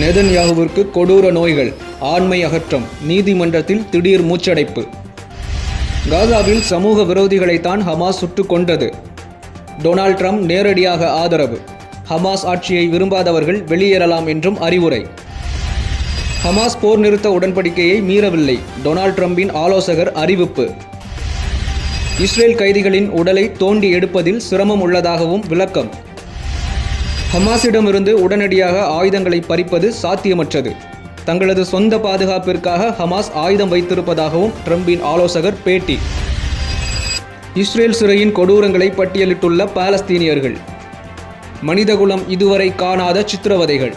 நெதன்யாகுவிற்கு கொடூர நோய்கள் ஆண்மை அகற்றம் நீதிமன்றத்தில் திடீர் மூச்சடைப்பு. காசாவில் சமூக விரோதிகளைத்தான் ஹமாஸ் சுட்டு கொண்டது டொனால்ட் ட்ரம்ப் நேரடியாக ஆதரவு. ஹமாஸ் ஆட்சியை விரும்பாதவர்கள் வெளியேறலாம் என்றும் அறிவுரை. ஹமாஸ் போர் நிறுத்த உடன்படிக்கையை மீறவில்லை டொனால்ட் ட்ரம்பின் ஆலோசகர் அறிவிப்பு. இஸ்ரேல் கைதிகளின் உடலை தோண்டி எடுப்பதில் சிரமம் உள்ளதாகவும் விளக்கம். ஹமாஸிடமிருந்து உடனடியாக ஆயுதங்களை பறிப்பது சாத்தியமற்றது. தங்களது சொந்த பாதுகாப்பிற்காக ஹமாஸ் ஆயுதம் வைத்திருப்பதாகவும் ட்ரம்பின் ஆலோசகர் பேட்டி. இஸ்ரேல் சிறையின் கொடூரங்களை பட்டியலிட்டுள்ள பாலஸ்தீனியர்கள். மனிதகுலம் இதுவரை காணாத சித்திரவதைகள்.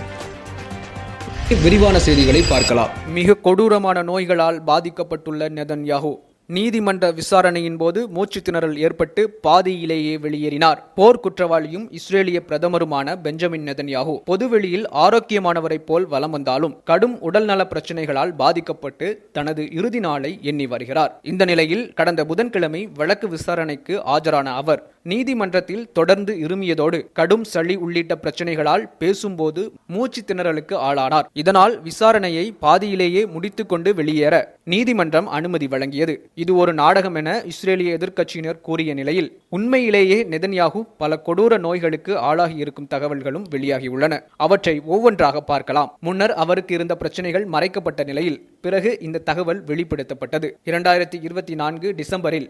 விரிவான செய்திகளை பார்க்கலாம். மிக கொடூரமான நோய்களால் பாதிக்கப்பட்டுள்ள நெதன்யாகு. நீதிமன்ற விசாரணையின் போது மூச்சு திணறல் ஏற்பட்டு பாதியிலேயே வெளியேறினார். போர் குற்றவாளியும் இஸ்ரேலிய பிரதமருமான பெஞ்சமின் நெதன்யாகு. பொதுவெளியில் ஆரோக்கியமானவரைப் போல் வலம் வந்தாலும் கடும் உடல்நல பிரச்சனைகளால் பாதிக்கப்பட்டு தனது இறுதி நாளை எண்ணி வருகிறார். இந்த நிலையில் கடந்த புதன்கிழமை வழக்கு விசாரணைக்கு ஆஜரான அவர் நீதிமன்றத்தில் தொடர்ந்து இருமியதோடு கடும் சளி உள்ளிட்ட பிரச்சனைகளால் பேசும்போது மூச்சு திணறலுக்கு ஆளானார். இதனால் விசாரணையை பாதியிலேயே முடித்துக்கொண்டு வெளியேற நீதிமன்றம் அனுமதி வழங்கியது. இது ஒரு நாடகம் என இஸ்ரேலிய எதிர்க்கட்சியினர் கூறிய நிலையில் உண்மையிலேயே நெதன்யாகு பல கொடூர நோய்களுக்கு ஆளாகி இருக்கும் தகவல்களும் வெளியாகியுள்ளன. அவற்றை ஒவ்வொன்றாக பார்க்கலாம். முன்னர் அவருக்கு இருந்த பிரச்சனைகள் மறைக்கப்பட்ட நிலையில் பிறகு இந்த தகவல் வெளிப்படுத்தப்பட்டது. இரண்டாயிரத்தி இருபத்தி நான்கு டிசம்பரில்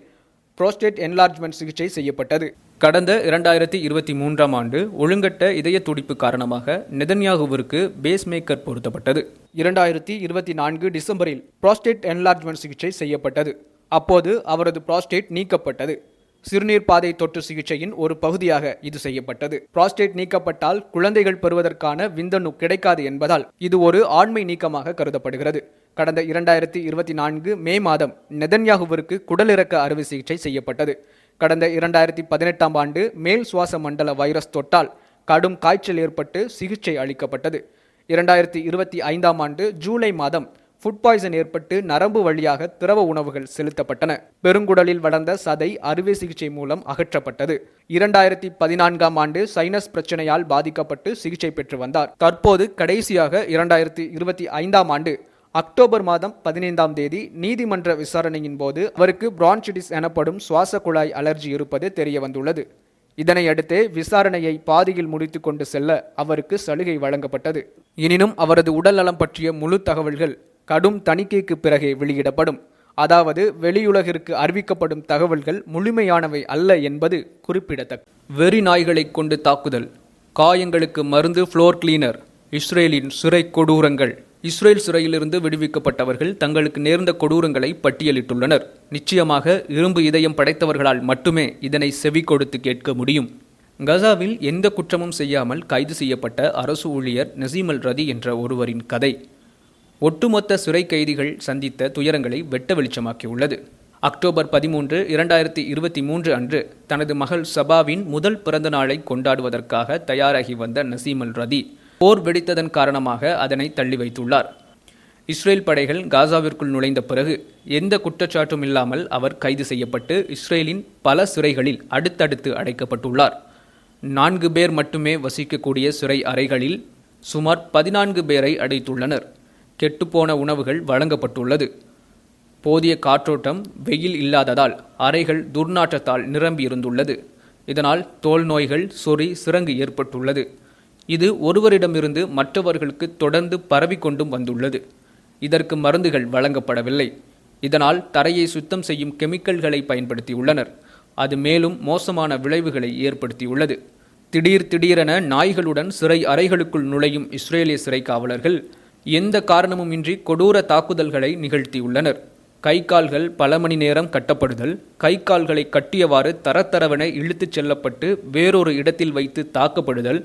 புரோஸ்டேட் என்லார்ஜ்மெண்ட் சிகிச்சை செய்யப்பட்டது. கடந்த இரண்டாயிரத்தி இருபத்தி மூன்றாம் ஆண்டு ஒழுங்கட்ட இதய துடிப்பு காரணமாக நெதன்யாகுவிற்கு பேஸ் மேக்கர் பொருத்தப்பட்டது. இரண்டாயிரத்தி இருபத்தி நான்கு டிசம்பரில் புரோஸ்டேட் என்லார்ஜ்மெண்ட் சிகிச்சை செய்யப்பட்டது. அப்போது அவரது புரோஸ்டேட் நீக்கப்பட்டது. சிறுநீர் பாதை தொற்று சிகிச்சையின் ஒரு பகுதியாக இது செய்யப்பட்டது. புராஸ்டேட் நீக்கப்பட்டால் குழந்தைகள் பெறுவதற்கான விந்தணு கிடைக்காது என்பதால் இது ஒரு ஆண்மை நீக்கமாக கருதப்படுகிறது. கடந்த இரண்டாயிரத்தி இருபத்தி நான்கு மே மாதம் நெதன்யாகுவிற்கு குடலிறக்க அறுவை சிகிச்சை செய்யப்பட்டது. கடந்த இரண்டாயிரத்தி பதினெட்டாம் ஆண்டு மேல் சுவாச மண்டல வைரஸ் தொட்டால் கடும் காய்ச்சல் ஏற்பட்டு சிகிச்சை அளிக்கப்பட்டது. இரண்டாயிரத்தி இருபத்தி ஐந்தாம் ஆண்டு ஜூலை மாதம் ஃபுட் பாய்சன் ஏற்பட்டு நரம்பு வழியாக திரவ உணவுகள் செலுத்தப்பட்டன. பெருங்குடலில் வளர்ந்த சதை அறுவை சிகிச்சை மூலம் அகற்றப்பட்டது. இரண்டாயிரத்தி பதினான்காம் ஆண்டு சைனஸ் பிரச்சனையால் பாதிக்கப்பட்டு சிகிச்சை பெற்று வந்தார். தற்போது கடைசியாக இரண்டாயிரத்தி இருபத்தி ஐந்தாம் ஆண்டு அக்டோபர் மாதம் பதினைந்தாம் தேதி நீதிமன்ற விசாரணையின் போது அவருக்கு பிரான்சிடிஸ் எனப்படும் சுவாச குழாய் அலர்ஜி இருப்பது தெரிய வந்துள்ளது. இதனையடுத்து விசாரணையை பாதியில் முடித்து கொண்டு செல்ல அவருக்கு சலுகை வழங்கப்பட்டது. எனினும் அவரது உடல்நலம் பற்றிய முழு தகவல்கள் கடும் தணிக்கைக்கு பிறகே வெளியிடப்படும். அதாவது வெளியுலகிற்கு அறிவிக்கப்படும் தகவல்கள் முழுமையானவை அல்ல என்பது குறிப்பிடத்தக்க வெறி நாய்களை கொண்டு தாக்குதல். காயங்களுக்கு மருந்து ஃப்ளோர் கிளீனர். இஸ்ரேலின் சிறை கொடூரங்கள். இஸ்ரேல் சிறையிலிருந்து விடுவிக்கப்பட்டவர்கள் தங்களுக்கு நேர்ந்த கொடூரங்களை பட்டியலிட்டுள்ளனர். நிச்சயமாக இரும்பு இதயம் படைத்தவர்களால் மட்டுமே இதனை செவி கொடுத்து கேட்க முடியும். கசாவில் எந்த குற்றமும் செய்யாமல் கைது செய்யப்பட்ட அரசு ஊழியர் நசீமல் ரதி என்ற ஒருவரின் கதை. ஒட்டுமொத்த சிறை கைதிகள் சந்தித்த துயரங்களை வெட்ட வெளிச்சமாக்கியுள்ளது. அக்டோபர் பதிமூன்று இரண்டாயிரத்தி இருபத்தி மூன்று அன்று தனது மகள் சபாவின் முதல் பிறந்த நாளை கொண்டாடுவதற்காக தயாராகி வந்த நசீமல் ரதி போர் வெடித்ததன் காரணமாக அதனை தள்ளி வைத்துள்ளார். இஸ்ரேல் படைகள் காசாவிற்குள் நுழைந்த பிறகு எந்த குற்றச்சாட்டும் இல்லாமல் அவர் கைது செய்யப்பட்டு இஸ்ரேலின் பல சிறைகளில் அடுத்தடுத்து அடைக்கப்பட்டுள்ளார். நான்கு பேர் மட்டுமே வசிக்கக்கூடிய சிறை அறைகளில் சுமார் பதினான்கு பேரை அடைத்துள்ளனர். கெட்டுப்போன உணவுகள் வழங்கப்பட்டுள்ளது. போதிய காற்றோட்டம் வெயில் இல்லாததால் அறைகள் துர்நாற்றத்தால் நிரம்பியிருந்துள்ளது. இதனால் தோல் நோய்கள் சொறி சிறங்கு ஏற்பட்டுள்ளது. இது ஒருவரிடமிருந்து மற்றவர்களுக்கு தொடர்ந்து பரவிக்கொண்டும் வந்துள்ளது. இதற்கு மருந்துகள் வழங்கப்படவில்லை. இதனால் தரையை சுத்தம் செய்யும் கெமிக்கல்களை பயன்படுத்தியுள்ளனர். அது மேலும் மோசமான விளைவுகளை ஏற்படுத்தியுள்ளது. திடீர் திடீரென நாய்களுடன் சிறை அறைகளுக்குள் நுழையும் இஸ்ரேலிய சிறை காவலர்கள் எந்த காரணமுமின்றி கொடூர தாக்குதல்களை நிகழ்த்தியுள்ளனர். கை கால்கள் பல மணி நேரம் கட்டப்படுதல் கை கால்களை கட்டியவாறு தரத்தரவென இழுத்துச் செல்லப்பட்டு வேறொரு இடத்தில் வைத்து தாக்கப்படுதல்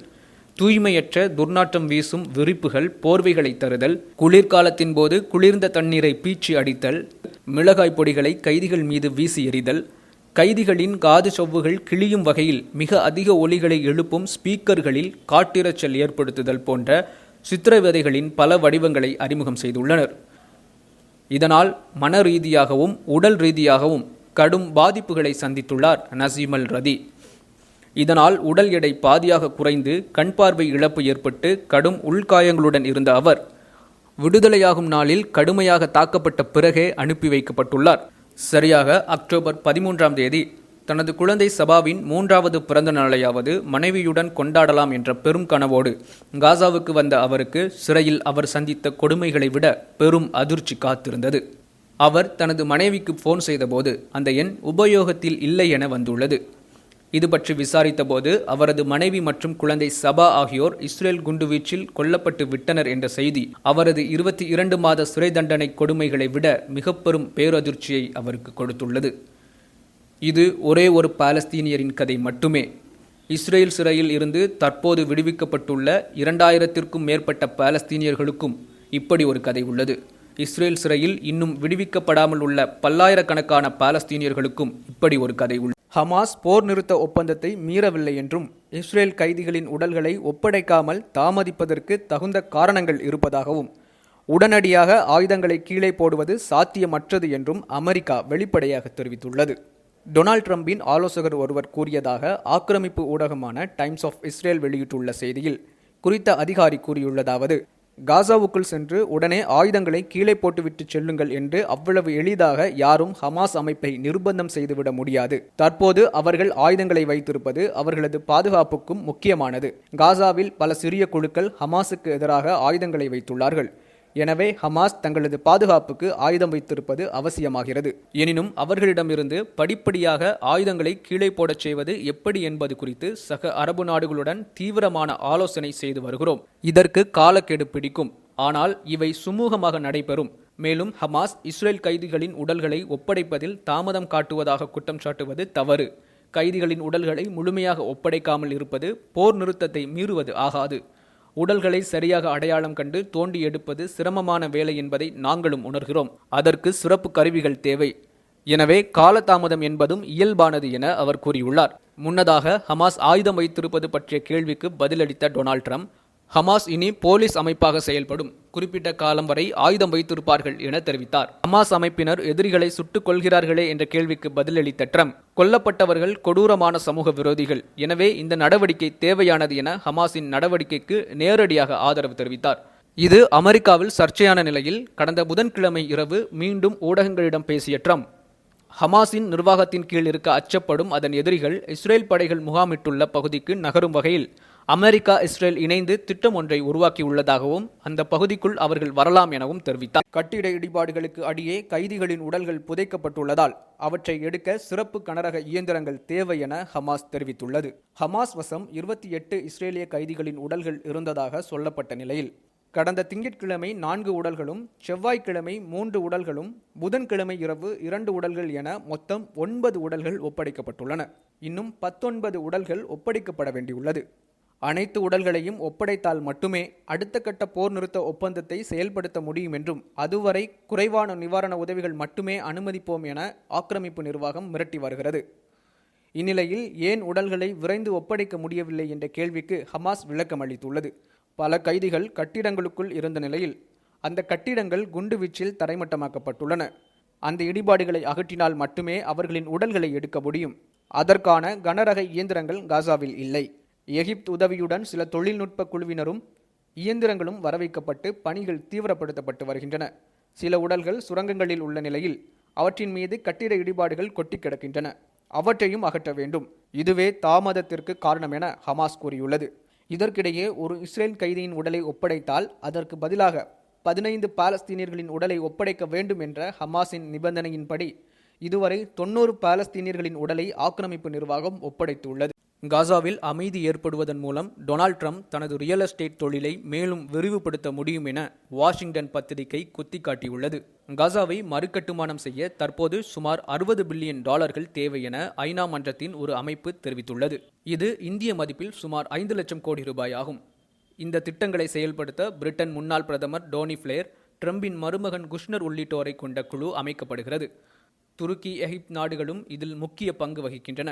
தூய்மையற்ற துர்நாற்றம் வீசும் விரிப்புகள் போர்வைகளை தருதல் குளிர்காலத்தின் போது குளிர்ந்த தண்ணீரை பீச்சி அடித்தல் மிளகாய் பொடிகளை கைதிகள் மீது வீசி எறிதல் கைதிகளின் காது சொவ்வுகள் கிழியும் வகையில் மிக அதிக ஒலிகளை எழுப்பும் ஸ்பீக்கர்களில் காட்டிறச்சல் ஏற்படுத்துதல் போன்ற சித்திரவதைகளின் பல வடிவங்களை அறிமுகம் செய்துள்ளனர். இதனால் மன ரீதியாகவும் உடல் ரீதியாகவும் கடும் பாதிப்புகளை சந்தித்துள்ளார் நசீமல் ரதி. இதனால் உடல் எடை பாதியாக குறைந்து கண் பார்வை இழப்பு ஏற்பட்டு கடும் உள்காயங்களுடன் இருந்த அவர் விடுதலையாகும் நாளில் கடுமையாக தாக்கப்பட்ட பிறகே அனுப்பி வைக்கப்பட்டுள்ளார். சரியாக அக்டோபர் பதிமூன்றாம் தேதி தனது குழந்தை சபாவின் மூன்றாவது பிறந்த நாளையாவது மனைவியுடன் கொண்டாடலாம் என்ற பெரும் கனவோடு காசாவுக்கு வந்த அவருக்கு சிறையில் அவர் சந்தித்த கொடுமைகளை விட பெரும் அதிர்ச்சி காத்திருந்தது. அவர் தனது மனைவிக்கு ஃபோன் செய்தபோது அந்த எண் உபயோகத்தில் இல்லை என வந்துள்ளது. இது பற்றி விசாரித்தபோது அவரது மனைவி மற்றும் குழந்தை சபா ஆகியோர் இஸ்ரேல் குண்டுவீச்சில் கொல்லப்பட்டு விட்டனர் என்ற செய்தி அவரது இருபத்தி இரண்டு மாத சிறை தண்டனை கொடுமைகளை விட மிக பெரும் பேரதிர்ச்சியை அவருக்கு கொடுத்துள்ளது. இது ஒரே ஒரு பாலஸ்தீனியரின் கதை மட்டுமே. இஸ்ரேல் சிறையில் இருந்து தற்போது விடுவிக்கப்பட்டுள்ள இரண்டாயிரத்திற்கும் மேற்பட்ட பாலஸ்தீனியர்களுக்கும் இப்படி ஒரு கதை உள்ளது. இஸ்ரேல் சிறையில் இன்னும் விடுவிக்கப்படாமல் உள்ள பல்லாயிரக்கணக்கான பாலஸ்தீனியர்களுக்கும் இப்படி ஒரு கதை உள்ளது ஹமாஸ் போர் நிறுத்த ஒப்பந்தத்தை மீறவில்லை என்றும் இஸ்ரேல் கைதிகளின் உடல்களை ஒப்படைக்காமல் தாமதிப்பதற்கு தகுந்த காரணங்கள் இருப்பதாகவும் உடனடியாக ஆயுதங்களை கீழே போடுவது சாத்தியமற்றது என்றும் அமெரிக்கா வெளிப்படையாக தெரிவித்துள்ளது. டொனால்ட் ட்ரம்பின் ஆலோசகர் ஒருவர் கூறியதாக ஆக்கிரமிப்பு ஊடகமான டைம்ஸ் ஆஃப் இஸ்ரேல் வெளியிட்டுள்ள செய்தியில் குறித்த அதிகாரி கூறியுள்ளதாவது காசாவுக்குள் சென்று உடனே ஆயுதங்களை கீழே போட்டுவிட்டு செல்லுங்கள் என்று அவ்வளவு எளிதாக யாரும் ஹமாஸ் அமைப்பை நிர்பந்தம் செய்துவிட முடியாது. தற்போது அவர்கள் ஆயுதங்களை வைத்திருப்பது அவர்களது பாதுகாப்புக்கும் முக்கியமானது. காசாவில் பல சிறிய குழுக்கள் ஹமாஸுக்கு எதிராக ஆயுதங்களை வைத்துள்ளார்கள். எனவே ஹமாஸ் தங்களது பாதுகாப்புக்கு ஆயுதம் வைத்திருப்பது அவசியமாகிறது. எனினும் அவர்களிடமிருந்து படிப்படியாக ஆயுதங்களை கீழே போடச் செய்வது எப்படி என்பது குறித்து சக அரபு நாடுகளுடன் தீவிரமான ஆலோசனை செய்து வருகிறோம். இதற்கு காலக்கெடு பிடிக்கும். ஆனால் இவை சுமூகமாக நடைபெறும். மேலும் ஹமாஸ் இஸ்ரேல் கைதிகளின் உடல்களை ஒப்படைப்பதில் தாமதம் காட்டுவதாக குற்றம் சாட்டுவது தவறு. கைதிகளின் உடல்களை முழுமையாக ஒப்படைக்காமல் இருப்பது போர் நிறுத்தத்தை மீறுவது ஆகாது. உடல்களை சரியாக அடையாளம் கண்டு தோண்டி எடுப்பது சிரமமான வேலை என்பதை நாங்களும் உணர்கிறோம். அதற்கு சிறப்பு கருவிகள் தேவை. எனவே காலதாமதம் என்பதும் இயல்பானது என அவர் கூறியுள்ளார். முன்னதாக ஹமாஸ் ஆயுதம் வைத்திருப்பது பற்றிய கேள்விக்கு பதிலளித்த டொனால்ட் ட்ரம்ப் ஹமாஸ் இனி போலீஸ் அமைப்பாக செயல்படும். குறிப்பிட்ட காலம் வரை ஆயுதம் வைத்திருப்பார்கள் என தெரிவித்தார். ஹமாஸ் அமைப்பினர் எதிரிகளை சுட்டுக் கொள்கிறார்களே என்ற கேள்விக்கு பதிலளித்த ட்ரம்ப் கொல்லப்பட்டவர்கள் கொடூரமான சமூக விரோதிகள். எனவே இந்த நடவடிக்கை தேவையானது என ஹமாஸின் நடவடிக்கைக்கு நேரடியாக ஆதரவு தெரிவித்தார். இது அமெரிக்காவில் சர்ச்சையான நிலையில் கடந்த புதன்கிழமை இரவு மீண்டும் ஊடகங்களிடம் பேசிய ட்ரம்ப் ஹமாஸின் நிர்வாகத்தின் கீழ் இருக்க அச்சப்படும் அதன் எதிரிகள் இஸ்ரேல் படைகள் முகாமிட்டுள்ள பகுதிக்கு நகரும் வகையில் அமெரிக்கா இஸ்ரேல் இணைந்து திட்டம் ஒன்றை உருவாக்கியுள்ளதாகவும் அந்த பகுதிக்குள் அவர்கள் வரலாம் எனவும் தெரிவித்தார். கட்டிட இடிபாடுகளுக்கு அடியே கைதிகளின் உடல்கள் புதைக்கப்பட்டுள்ளதால் அவற்றை எடுக்க சிறப்பு கனரக இயந்திரங்கள் தேவை என ஹமாஸ் தெரிவித்துள்ளது. ஹமாஸ் வசம் இருபத்தி எட்டு இஸ்ரேலிய கைதிகளின் உடல்கள் இருந்ததாக சொல்லப்பட்ட நிலையில் கடந்த திங்கட்கிழமை நான்கு உடல்களும் செவ்வாய்க்கிழமை மூன்று உடல்களும் புதன்கிழமை இரவு இரண்டு உடல்கள் என மொத்தம் ஒன்பது உடல்கள் ஒப்படைக்கப்பட்டுள்ளன. இன்னும் பத்தொன்பது உடல்கள் ஒப்படைக்கப்பட வேண்டியுள்ளது. அனைத்து உடல்களையும் ஒப்படைத்தால் மட்டுமே அடுத்த கட்ட போர் நிறுத்த ஒப்பந்தத்தை செயல்படுத்த முடியும் என்றும் அதுவரை குறைவான நிவாரண உதவிகள் மட்டுமே அனுமதிப்போம் என ஆக்கிரமிப்பு நிர்வாகம் மிரட்டி வருகிறது. இந்நிலையில் ஏன் உடல்களை விரைந்து ஒப்படைக்க முடியவில்லை என்ற கேள்விக்கு ஹமாஸ் விளக்கம் அளித்துள்ளது. பல கைதிகள் கட்டிடங்களுக்குள் இருந்த நிலையில் அந்த கட்டிடங்கள் குண்டுவீச்சில் தரைமட்டமாக்கப்பட்டுள்ளன. அந்த இடிபாடுகளை அகற்றினால் மட்டுமே அவர்களின் உடல்களை எடுக்க முடியும். அதற்கான கனரக இயந்திரங்கள் காசாவில் இல்லை. எகிப்து உதவியுடன் சில தொழில்நுட்ப குழுவினரும் இயந்திரங்களும் வரவைக்கப்பட்டு பணிகள் தீவிரப்படுத்தப்பட்டு வருகின்றன. சில உடல்கள் சுரங்கங்களில் உள்ள நிலையில் அவற்றின் மீது கட்டிட இடிபாடுகள் கொட்டி கிடக்கின்றன. அவற்றையும் அகற்ற வேண்டும். இதுவே தாமதத்திற்கு காரணம் என ஹமாஸ் கூறியுள்ளது. இதற்கிடையே ஒரு இஸ்ரேல் கைதியின் உடலை ஒப்படைத்தால் அதற்கு பதிலாக பதினைந்து பாலஸ்தீனியர்களின் உடலை ஒப்படைக்க வேண்டும் என்ற ஹமாஸின் நிபந்தனையின்படி இதுவரை தொன்னூறு பாலஸ்தீனியர்களின் உடலை ஆக்கிரமிப்பு நிர்வாகம் ஒப்படைத்துள்ளது. காசாவில் அமைதி ஏற்படுவதன் மூலம் டொனால்ட் ட்ரம்ப் தனது ரியல் எஸ்டேட் தொழிலை மேலும் விரிவுபடுத்த முடியும் என வாஷிங்டன் பத்திரிகை குத்திக்காட்டியுள்ளது. காசாவை மறுகட்டுமானம் செய்ய தற்போது சுமார் அறுபது பில்லியன் டாலர்கள் தேவை என ஐநா மன்றத்தின் ஒரு அமைப்பு தெரிவித்துள்ளது. இது இந்திய மதிப்பில் சுமார் ஐந்து லட்சம் கோடி ரூபாய் ஆகும். இந்த திட்டங்களை செயல்படுத்த பிரிட்டன் முன்னாள் பிரதமர் டோனி பிளேர் ட்ரம்பின் மருமகன் குஷ்னர் உள்ளிட்டோரை கொண்ட குழு அமைக்கப்படுகிறது. துருக்கி எகிப்த் நாடுகளும் இதில் முக்கிய பங்கு வகிக்கின்றன.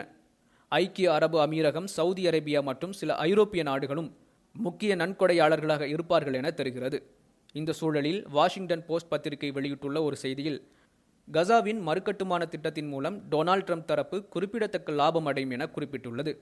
ஐக்கிய அரபு அமீரகம் சவுதி அரேபியா மற்றும் சில ஐரோப்பிய நாடுகளும் முக்கிய நன்கொடையாளர்களாக இருப்பார்கள் என தெரிகிறது. இந்த சூழலில் வாஷிங்டன் போஸ்ட் பத்திரிகை வெளியிட்டுள்ள ஒரு செய்தியில் கசாவின் மறுகட்டுமான திட்டத்தின் மூலம் டொனால்ட் ட்ரம்ப் தரப்பு குறிப்பிடத்தக்க லாபம் அடையும் என குறிப்பிட்டுள்ளது.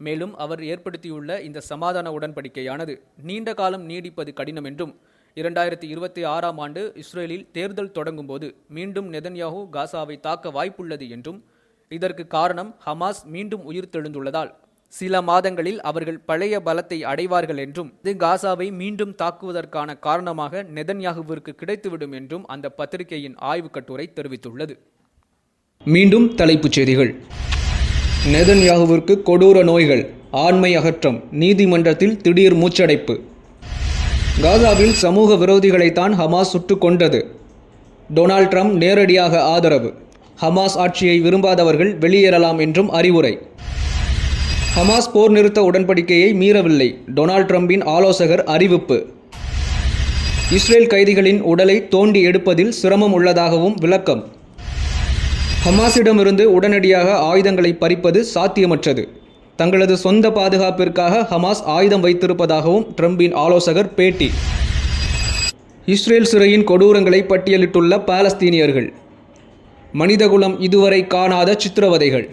மேலும் அவர் ஏற்படுத்தியுள்ள இந்த சமாதான உடன்படிக்கையானது நீண்ட காலம் நீடிப்பது கடினம் என்றும் இரண்டாயிரத்தி இருபத்தி ஆறாம் ஆண்டு இஸ்ரேலில் தேர்தல் தொடங்கும்போது மீண்டும் நெதன்யாகு காசாவை தாக்க வாய்ப்புள்ளது என்றும் இதற்கு காரணம் ஹமாஸ் மீண்டும் உயிர்த்தெழுந்துள்ளதால் சில மாதங்களில் அவர்கள் பழைய பலத்தை அடைவார்கள் என்றும் இது காசாவை மீண்டும் தாக்குவதற்கான காரணமாக நெதன்யாகுவிற்கு கிடைத்துவிடும் என்றும் அந்த பத்திரிகையின் ஆய்வுக் கட்டுரை தெரிவித்துள்ளது. மீண்டும் தலைப்புச் செய்திகள். நெதன்யாகுவிற்கு கொடூர நோய்கள் ஆண்மை அகற்றம் நீதிமன்றத்தில் திடீர் மூச்சடைப்பு. காசாவில் சமூக விரோதிகளைத்தான் ஹமாஸ் சுட்டுக் கொன்றது. டொனால்ட் ட்ரம்ப் நேரடியாக ஆதரவு. ஹமாஸ் ஆட்சியை விரும்பாதவர்கள் வெளியேறலாம் என்றும் அறிவுரை. ஹமாஸ் போர் நிறுத்த உடன்படிக்கையை மீறவில்லை. டொனால்ட் ட்ரம்பின் ஆலோசகர் அறிவிப்பு. இஸ்ரேல் கைதிகளின் உடலை தோண்டி எடுப்பதில் சிரமம் உள்ளதாகவும் விளக்கம். ஹமாஸிடமிருந்து உடனடியாக ஆயுதங்களை பறிப்பது சாத்தியமற்றது. தங்களது சொந்த பாதுகாப்பிற்காக ஹமாஸ் ஆயுதம் வைத்திருப்பதாகவும் ட்ரம்பின் ஆலோசகர் பேட்டி. இஸ்ரேல் சிறையின் கொடூரங்களை பட்டியலிட்டுள்ள பாலஸ்தீனியர்கள். மனிதகுலம் இதுவரை காணாத சித்திரவதைகள்.